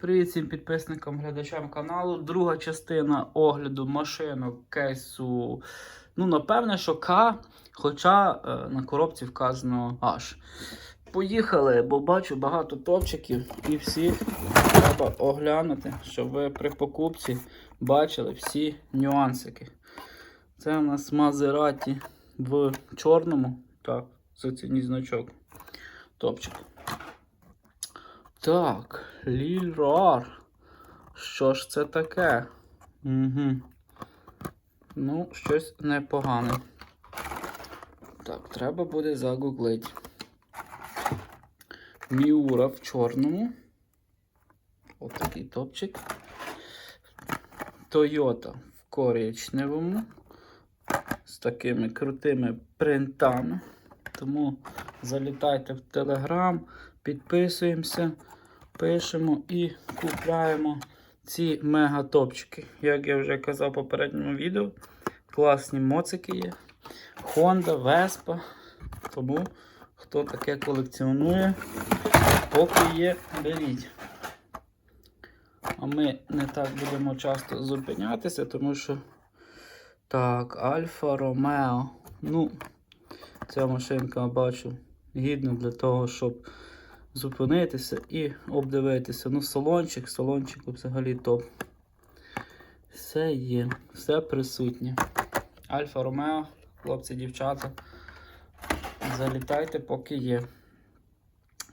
Привіт всім підписникам, глядачам каналу. Друга частина огляду машинок кейсу. Ну, напевне, що К, хоча е, на коробці вказано H. Поїхали, бо бачу багато топчиків і всі треба оглянути, щоб ви при покупці бачили всі нюансики. Це у нас Мазераті в чорному. Так, зацініть значок. Топчик. Так, Лірар. Що ж це таке? Угу. Ну, щось непогане. Так, треба буде загуглити. Міура в чорному. Ось такий топчик. Тойота в коричневому. З такими крутими принтами. Тому залітайте в Телеграм, підписуємося, пишемо і купляємо ці мегатопчики. Як я вже казав в попередньому відео, класні моцики є. Honda, Vespa. Тому хто таке колекціонує, поки є, беріть. А ми не так будемо часто зупинятися, тому що так, Альфа Ромео. Ну, ця машинка бачу гідна для того, щоб зупинитися і обдивитися. Ну, салончик, салончик взагалі топ. Все є, все присутнє. Альфа Ромео, хлопці, дівчата. Залітайте, поки є.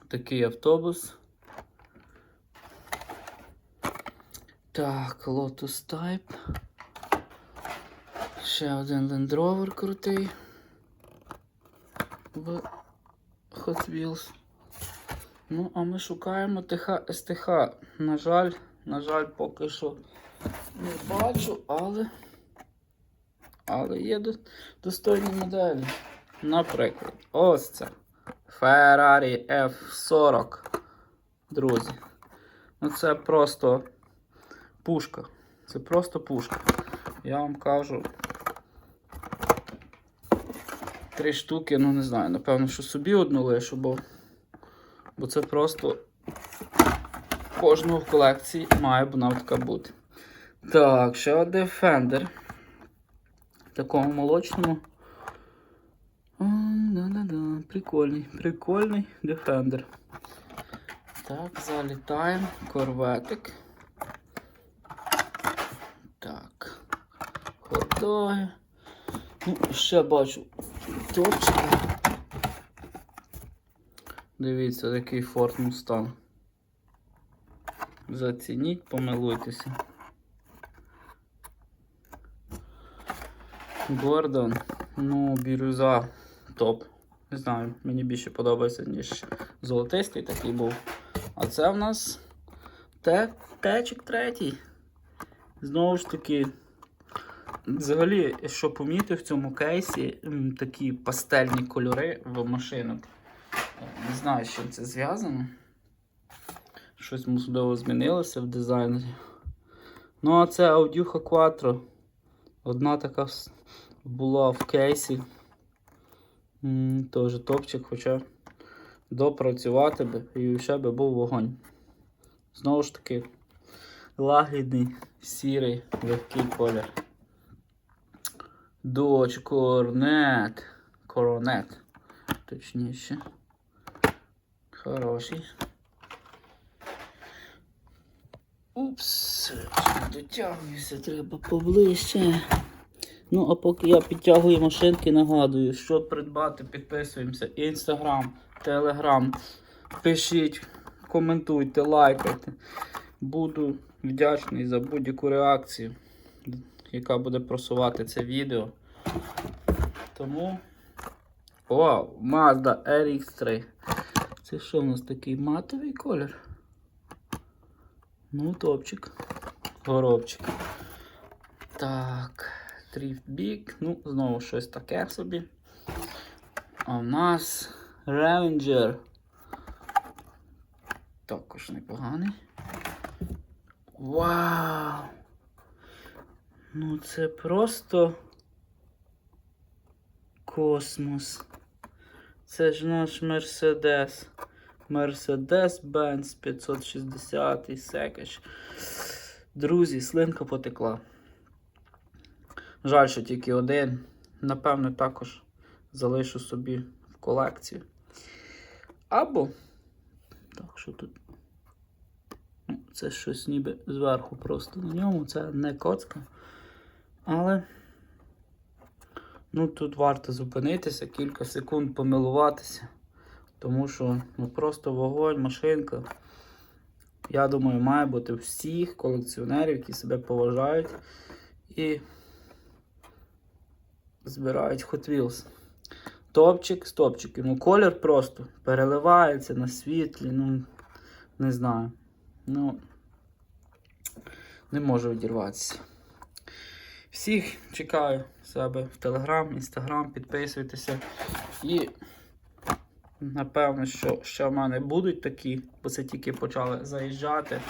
Такий автобус. Так, Lotus Type. Ще один Land Rover крутий. Hot Wheels. Ну, а ми шукаємо ТХ СТХ. На жаль, на жаль, поки що не бачу, але. Але є до- достойні моделі. Наприклад, ось це. Ferrari F40. Друзі. Ну це просто пушка. Це просто пушка. Я вам кажу. Три штуки, ну не знаю, напевно, що собі одну лишу, бо, бо це просто кожного в колекції має вона така бути. Так, ще один Defender. В такому молочному. Да-да-да, прикольний, прикольний Defender. Так, залітаємо. Корветик. Так. Хот-доги. Ну, ще бачу топчики. Дивіться, такий Ford Mustang. Зацініть, помилуйтеся. Гордон. Ну, бірюза топ. Не знаю, мені більше подобається, ніж золотистий такий був. А це в нас те, течик третій. Знову ж таки, взагалі, що помітив в цьому кейсі, такі пастельні кольори в машинок. Не знаю, з чим це зв'язано. Щось можливо змінилося в дизайнері. Ну, а це Audioха Quattro. Одна така була в кейсі. Теж топчик, хоча допрацювати би і ще би був вогонь. Знову ж таки, лагідний, сірий, легкий колір. Dodge Coronet. Coronet. Точніше. Хороший. Упс, дотягуюся, треба поближче. Ну, а поки я підтягую машинки, нагадую, щоб придбати, підписуємося. Інстаграм, Телеграм. Пишіть, коментуйте, лайкайте. Буду вдячний за будь-яку реакцію, яка буде просувати це відео. Тому. Вау, Mazda RX3. Це що у нас такий матовий колір? Ну, топчик. Горобчик. Так, Big. Ну, знову щось таке собі. А в нас Ranger. Також непоганий. Вау! Ну це просто космос. Це ж наш Мерседес. Mercedes-Benz 560 Секеш. Друзі, слинка потекла. Жаль, що тільки один. Напевно, також залишу собі в колекцію. Або. Так, що тут? Ну, Це щось ніби зверху просто на ньому. Це не коцка. Але. Ну, тут варто зупинитися, кілька секунд помилуватися. Тому що ну, просто вогонь, машинка. Я думаю, має бути всіх колекціонерів, які себе поважають і збирають Hot Wheels. Топчик з топчиків. Ну, колір просто переливається на світлі, ну, не знаю. Ну, не можу відірватися. Всіх чекаю себе в Телеграм, Інстаграм, підписуйтеся. І напевно, що ще в мене будуть такі, бо це тільки почали заїжджати.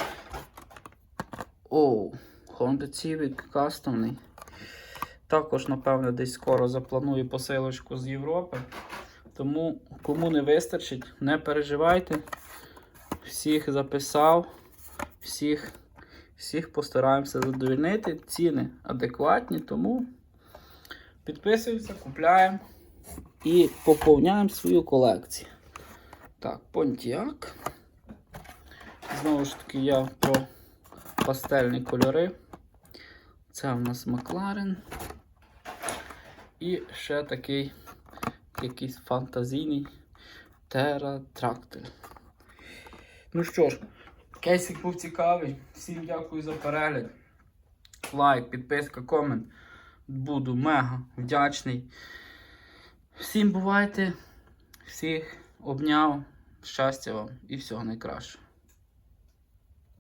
Оу, Honda Civic кастомний. Також, напевно, десь скоро запланую посилочку з Європи. Тому, кому не вистачить, не переживайте. Всіх записав, всіх, всіх постараємося задовольнити. Ціни адекватні, тому підписуємося, купляємо і поповняємо свою колекцію. Так, Pontiac. Знову ж таки, я про пастельні кольори. Це у нас Макларен. І ще такий якийсь фантазійний Tractor. Ну що ж, кейсик був цікавий. Всім дякую за перегляд. Лайк, підписка, комент. Буду мега вдячний. Всім бувайте, всіх обняв, щастя вам і всього найкращого.